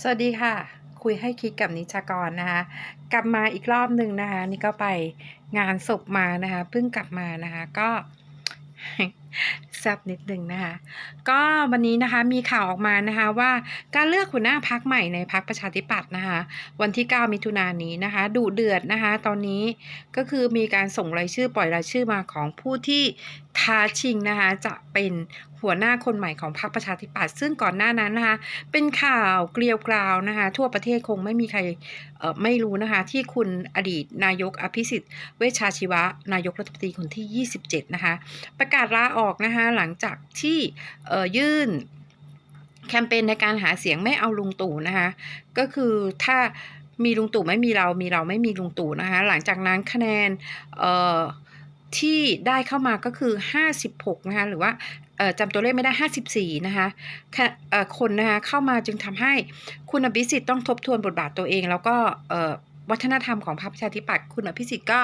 สวัสดีค่ะ คุยให้คิดกับนิชากรนะคะ กลับมาอีกรอบหนึ่งนะคะ นี่ก็ไปงานศพมานะคะเพิ่งกลับมานะคะ ก็ แซบนิดหนึ่งนะคะ ก็วันนี้นะคะมีข่าวออกมานะคะว่าการเลือกหัวหน้าพักใหม่ในพักประชาธิปัตย์นะคะ วันที่ 9 มิถุนายนนี้นะคะดุเดือดนะคะ ตอนนี้ก็คือมีการส่งรายชื่อปล่อยรายชื่อมาของผู้ที่ท้าชิงนะคะจะเป็นหัวหน้าคนใหม่ของพรรคประชาธิปัตย์ซึ่งก่อนหน้านั้นนะคะ เป็นข่าวเกลียวกราวนะคะ ทั่วประเทศคงไม่มีใครไม่รู้นะคะ ที่คุณอดีตนายกอภิสิทธิ์ เวชชาชีวะ นายกรัฐมนตรีคนที่ 27 นะคะ ประกาศลาออกนะคะหลังจากที่ยื่นแคมเปญในการหาเสียงไม่เอาลุงตู่นะคะก็คือถ้ามีลุงตู่ไม่มีเรา มีเราไม่มีลุงตู่นะคะหลังจากนั้นคะแนนที่ได้เข้ามาก็คือ 56 นะคะหรือว่าจำตัวเลขไม่ได้ 54 นะคะค่ะเอ่อคนนะคะเข้ามาจึงทำให้คุณอภิสิทธิ์ต้องทบทวนบทบาทตัวเองแล้วก็ วัฒนธรรมของพรรคประชาธิปัตย์คุณอภิสิทธิ์ก็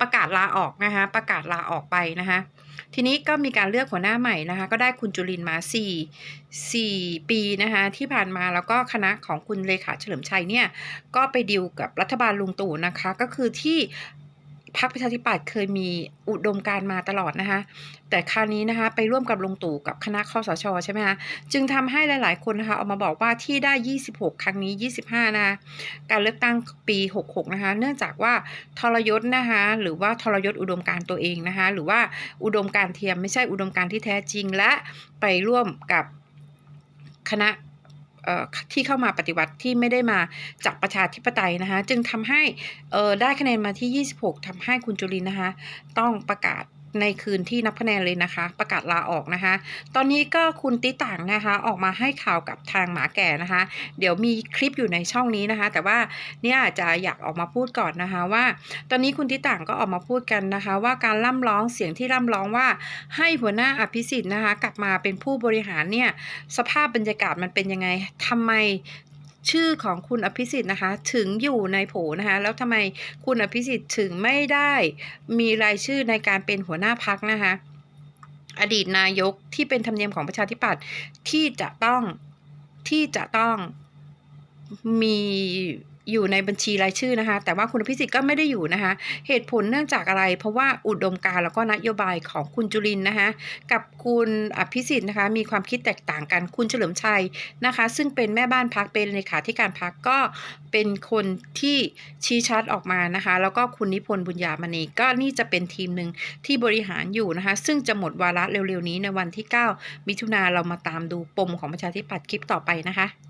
ประกาศลาออกนะคะประกาศลาออกไปนะคะทีนี้ก็มีการเลือกหัวหน้าใหม่นะคะก็ได้คุณจุลินมา4 4 ปีนะคะที่ผ่านมาแล้วก็คณะของคุณเลขาเฉลิมชัยเนี่ยก็ไปดีลกับรัฐบาลลุงตู่นะคะก็คือที่ พรรคประชาธิปัตย์เคยมีอุดมการมาตลอดนะคะ แต่คราวนี้นะคะ ไปร่วมกับลงตู่กับคณะคอสชใช่ไหมคะ จึงทำให้หลาย ๆ คนนะคะออกมาบอกว่าที่ได้ 26 ครั้งนี้ 25 นะคะ การเลือกตั้งปี 66 นะคะ เนื่องจากว่าทรยศนะคะ หรือว่าทรยศอุดมการตัวเองนะคะ หรือว่าอุดมการเทียมไม่ใช่อุดมการที่แท้จริงและไปร่วมกับคณะ ที่เข้ามาปฏิวัติที่ไม่ได้มาจากประชาธิปไตยนะคะ จึงทำให้ได้คะแนนมาที่ 26ทำให้คุณจุลินนะคะ ต้องประกาศ ในคืนที่นับคะแนนเลยนะคะ ประกาศลาออกนะคะ ตอนนี้ก็คุณติต่างนะคะ ออกมาให้ข่าวกับทางหมาแก่นะคะ เดี๋ยวมีคลิปอยู่ในช่องนี้นะคะ แต่ว่าเนี่ยจะอยากออกมาพูดก่อนนะคะว่า ตอนนี้คุณติต่างก็ออกมาพูดกันนะคะ ว่าการล่ำร้องเสียงที่ร่ำร้องว่าให้หัวหน้าอภิสิทธิ์นะคะ กลับมาเป็นผู้บริหารเนี่ยสภาพบรรยากาศมันเป็นยังไงทำไม ชื่อของคุณอภิสิทธิ์นะคะ ถึงอยู่ในโผนะคะ แล้วทำไมคุณอภิสิทธิ์ถึงไม่ได้มีรายชื่อในการเป็นหัวหน้าพักนะคะ อดีตนายกที่เป็นธรรมเนียมของประชาธิปัตย์ที่จะต้องที่จะต้องมี อยู่ในบัญชีรายชื่อนะคะ แต่ว่าคุณอภิสิทธิ์ก็ไม่ได้อยู่นะคะ เหตุผลเนื่องจากอะไร เพราะว่าอุดมการแล้วก็นโยบายของคุณจุลินนะคะกับคุณอภิสิทธิ์นะคะ มีความคิดแตกต่างกันคุณเฉลิมชัยนะคะ ซึ่งเป็นแม่บ้านพักเป็นเลขาธิการพักก็เป็นคนที่ชี้ชัดออกมานะคะ แล้วก็คุณนิพนธ์บุญญามณีก็นี่จะเป็นทีมหนึ่งที่บริหารอยู่นะคะ ซึ่งจะหมดวาระเร็วๆนี้ในวันที่ 9 มิถุนาเรามาตามดูปมของประชาธิปัตย์คลิปต่อไปนะคะ